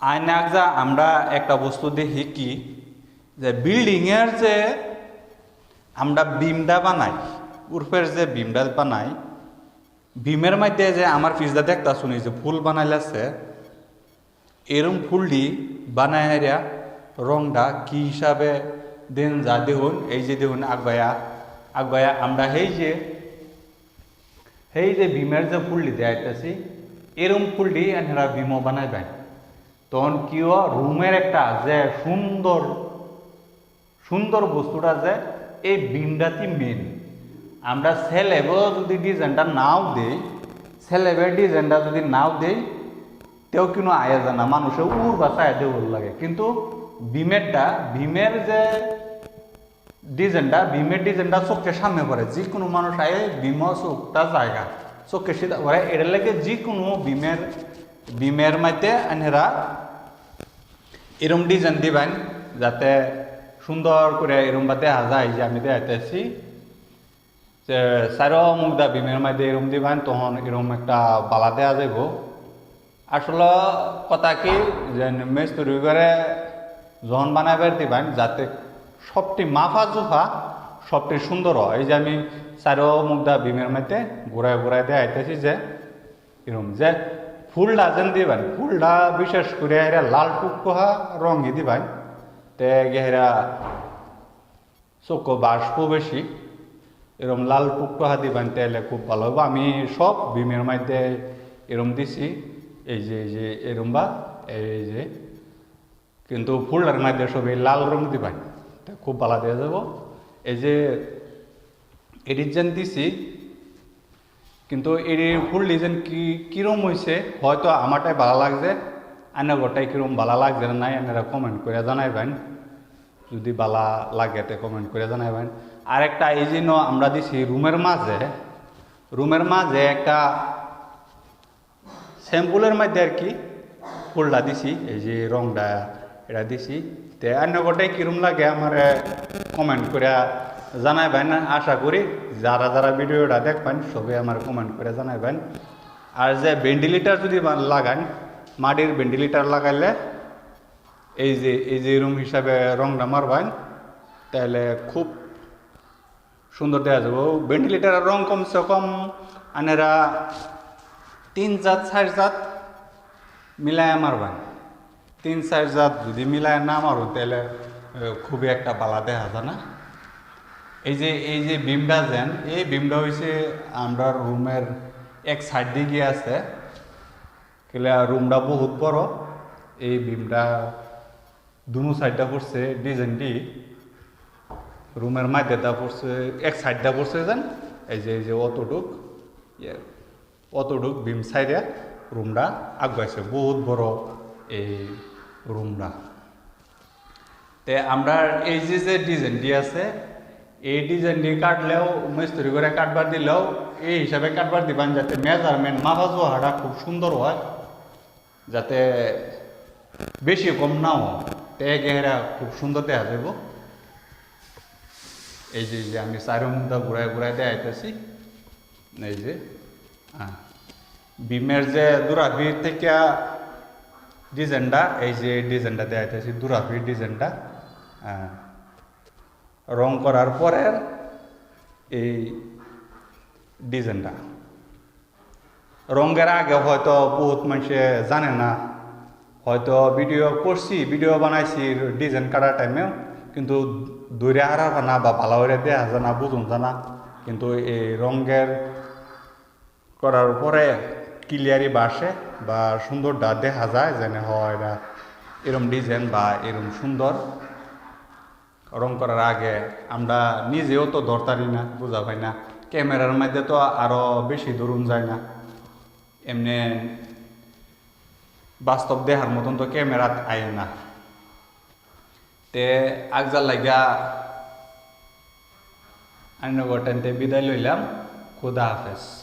আয়নাক যা আমরা একটা বস্তু দেখি কি, যে বিল্ডিং এর যে আমরা বিমটা বানাই, উর্ফের যে বিমটা বানাই, বিমের মধ্যে যে আমার পিসদা দেখতা শুনি যে ফুল বানাইলাছে, এরম ফুলটি বানায় হারিয়া রংটা কি হিসাবে দেন যা দেখুন, এই যে দেখুন আগবায়া আগবায়া আমরা সেই যে সেই যে বিমের যে ফুলটি দেখাইতেছি, এরম ফুলটি এনারা বিমো বানাইবেন। তখন কি রুমের একটা যে সুন্দর সুন্দর বস্তুটা যে, এই বিমটাতি মেন আমরা সেলেবেও যদি ডিজাইনটা নাও দেই সেলেবের ডিজাইনটা যদি নাও দেই, তেও কিন্তু আয়া যায় না, মানুষে উর বাসায় দেওয়ার লাগে। কিন্তু বিমেরটা ভীমের যে ডিজাইনটা ভীমের ডিজাইনটা চোখের সামনে পড়ে যে কোনো মানুষ আয়ে ভীম চোখটা জায়গা। চোখে সিধা পড়ে, এটার লাগে যে কোনো ভীমের ভীমের মধ্যে আনহেরা এরম ডিজাইন দিবেন যাতে সুন্দর করে এরম বা দেখা যায়। যে আমি দেখাইতেছি যে চারো মুগদা বিমের মধ্যে এরম দিবেন তখন এরম একটা বালা দেওয়া যাইব। আসলে কথা কি যে মেস্তুরি করে যখন বানাইবার দিবেন যাতে সবটি মাফা জুফা, সবটি সুন্দর হয়। এই যে আমি চারো মুগদা বিমের মধ্যে ঘুরায় দেয় আইতেছি যে এরকম যে ফুলটা যেন দিবেন। ফুলটা বিশেষ করে এরা লাল টুকটোহা রঙই দিবেন। তে গেহেরা চোখ বাষ্প বেশি। এরম লাল টুকটোহা দিবেন তাহলে খুব ভালো হবে আমি সব ভীমের মধ্যে এরম দিছি। এই যে এই যে, এরম বা, এই যে। কিন্তু ফুলটার মধ্যে সবই লাল রং দিবেন। খুব ভালো দেওয়া যাব। এই যে এডিট যেন দিছি কিন্তু এর ফুল ডিজাইন কি, কিরম হয়েছে হয়তো আমারটাই ভালো লাগছে। আনা গোটাই কিরম ভালো লাগছে না নাই, আপনারা কমেন্ট করে জানাইবেন যদি বালা লাগে তে কমেন্ট করে জানাইবেন আর একটা এই জন্য আমরা দিছি রুমের মাঝে। রুমের মাঝে একটা স্যাম্পুলের মধ্যে আর কি ফুলটা দিছি, এই যে রংটা এটা দিছি। তে অন্য গোটাই কিরম লাগে আমার কমেন্ট করে জানাইবেন আশা করি যারা যারা ভিডিওটা দেখবেন, সবাই আমার কমেন্ট করে জানাইবেন আর যে ভেন্টিলেটার যদি লাগান, মাটির ভেন্টিলেটার লাগাইলে এই যে এই যে রুম হিসাবে রংটা মারবেন, তাহলে খুব সুন্দর দেখা যাব। ভেন্টিলেটারের রং কমসে কম, আনেরা তিন জাত, চার জাত মিলায় মারবেন। তিন, চার জাত যদি মিলায় না মারো, তাহলে খুবই একটা বালা দেখা যায় না? এই যে এই যে বিমটা যেন, এই বিমটা হয়েছে আমরা রুমের এক সাইড দিকে আছে। কেলে রুমটা বহুত বড়। এই বিমটা দুনো সাইডটা পড়ছে ডিজাইনটি রুমের মাঝেটা পড়ছে এক সাইডটা পড়ছে যেন। এই যে এই যে অতটুক অতটুক বিম সাইডে রুমটা আগাইছে বহুত বড় এই রুমটা তে আমরা এই যে যে ডিজাইনটি আছে এই ডিজাইনটি কাটলেও মিস্ত্রি করে কাটবার দিলেও এই হিসাবে কাটবার দিবেন যাতে মেজারমেন্ট মাফা জোহাটা খুব সুন্দর হয় যাতে বেশি কম না হয় তে গেহেরা খুব সুন্দর দেখা যাব এই যে যে আমি চারো মুদা ঘুরাই ঘুরাই দেখাইতেছি এই যে হ্যাঁ বিমের যে দুরাভির থেকে ডিজাইনটা এই যে ডিজাইনটা দেখাইতেছি দুরাভির ডিজাইনটা হ্যাঁ রং করার পরে এই ডিজাইনটা। রঙের আগে হয়তো বহুত মানুষে জানে না, হয়তো ভিডিও করছি, ভিডিও বানাইছি, ডিজাইন কাটার টাইমেও, কিন্তু দূরে হারা না বা ভালো করে দেওয়া যায় না, বুঝুন জানা কিন্তু এই রঙের করার পরে ক্লিয়ারি বাসে বা সুন্দরটা দেখা যায় যেন হয় এরম ডিজাইন বা এরম সুন্দর। রং করার আগে আমরা নিজেও তো ধরতারি না, বোঝা পাই না। ক্যামেরার মধ্যে তো আরও বেশি দরুন যায় না। এমনি বাস্তব দেহার মতন তো ক্যামেরাত আয় না। তে আগজাল লাগা আইন গটেনতে বিদায় লইলাম। খুদা হাফেজ।